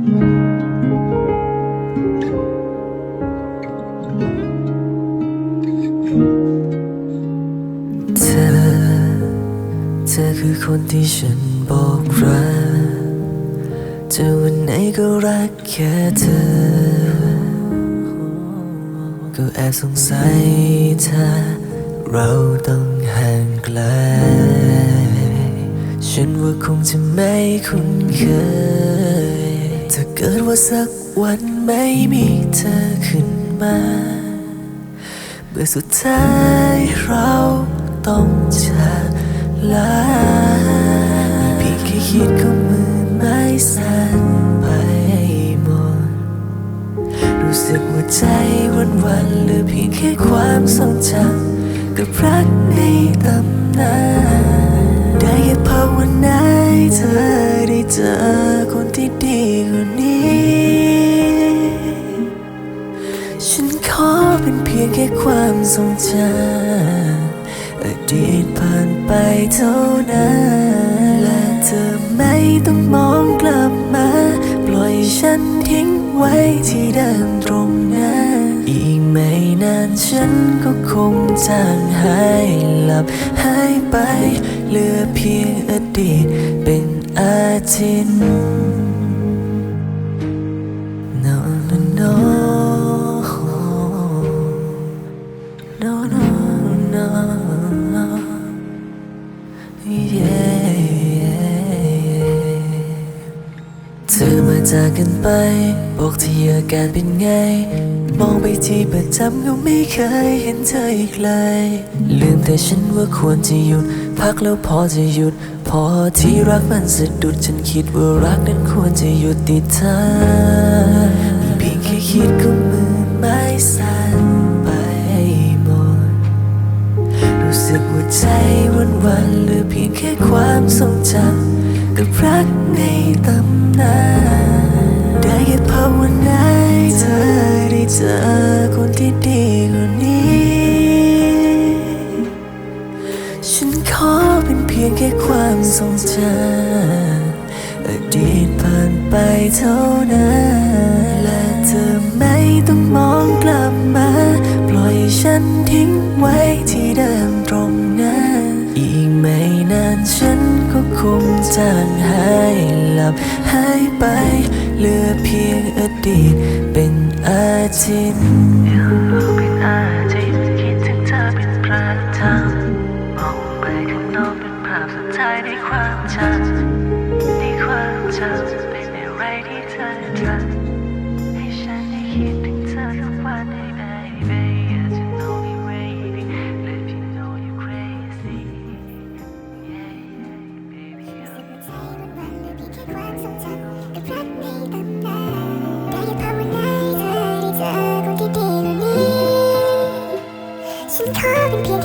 เธอ เธอคือคนที่ฉันบอกรักเธวันไหนก็รักแค่เธอ ก็แอบสงสัยถ้าเราต้องห่างไกล ฉันว่าคงจะไม่คุ้นเคย เกิดว่าสักวันไม่มีเธอขึ้นมา เมื่อสุดท้ายเราต้องจากลาเพียงแค่คิดก็มือไม้สั่นไปหมด รู้สึกหัวใจวันวันเหลือเพียงแค่ความทรงจำกับรักในตำนาน ฉันขอเป็นเพียงแค่ความทรงจำอดีตผ่านไปเท่านั้น และเธอไม่ต้องมองกลับมา ปล่อยฉันทิ้งไว้ที่เดิมตรงนั้น อีกไม่นานฉันก็คงจางหายหลับหายไป เหลือเพียงอดีตเป็นอาทิตย์ เธอมาจากกันไป บอกที่อาการเป็นไง มองไปที่ประจำก็ไม่เคยเห็นเธออีกเลย ลืมแต่ฉันว่าควรจะหยุด พักแล้วพอจะหยุด พอที่รักมันสะดุดฉันคิดว่ารักนั้นควรจะหยุดติดเธอเพียงแค่คิดก็มือไม้สั่นไปหมด รู้สึกหัวใจวันวันเหลือเพียงแค่ความทรงจำ กับรักในตำนานได้แค่ภาวนาให้เธอได้เจอคนที่ดีกว่านี้ ฉันขอเป็นเพียงแค่ความทรงจำอดีตผ่านไปเท่านั้น และเธอไม่ต้องมองกลับมา ปล่อยฉันทิ้งไว้ที่เดิม จางหายหลับหายไป เหลือเพียงอดีตเป็นอาจินเป็นอาจินคิดถึงเธอเป็นประจำมองไปข้างนอกเป็นภาพสุดท้ายในความจำในความจำเป็นอะไรที่เธอทำ ให้